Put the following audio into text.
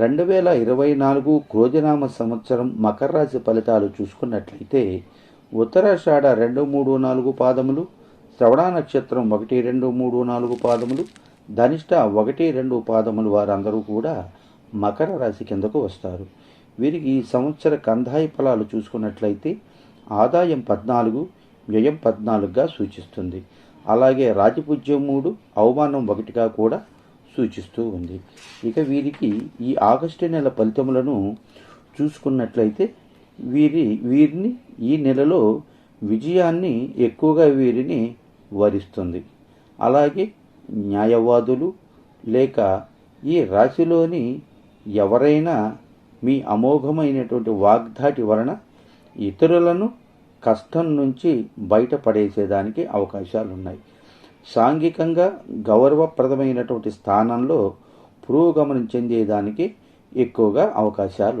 రెండు వేల ఇరవై నాలుగు క్రోజనామ సంవత్సరం మకర రాశి ఫలితాలు చూసుకున్నట్లయితే ఉత్తరాషాఢ రెండు మూడు నాలుగు పాదములు శ్రవణ నక్షత్రం ఒకటి రెండు మూడు నాలుగు పాదములు ధనిష్ట ఒకటి రెండు పాదములు వారందరూ కూడా మకర రాశి కిందకు వస్తారు. వీరికి ఈ సంవత్సర కందాయి ఫలాలు చూసుకున్నట్లయితే ఆదాయం పద్నాలుగు వ్యయం పద్నాలుగుగా సూచిస్తుంది. అలాగే రాజపూజ్యం మూడు అవమానం ఒకటిగా కూడా సూచిస్తూ ఉంది. ఇక వీరికి ఈ ఆగస్టు నెల ఫలితములను చూసుకున్నట్లయితే వీరి వీరిని ఈ నెలలో విజయాన్ని ఎక్కువగా వీరిని వరిస్తుంది. అలాగే న్యాయవాదులు లేక ఈ రాశిలోని ఎవరైనా మీ అమోఘమైనటువంటి వాగ్దాటి వలన ఇతరులను కష్టం నుంచి బయటపడేసేదానికి అవకాశాలు ఉన్నాయి సాంఘికంగా గౌరవప్రదమైనటువంటి స్థానంలో పురోగమనం చెందేదానికి ఎక్కువగా అవకాశాలు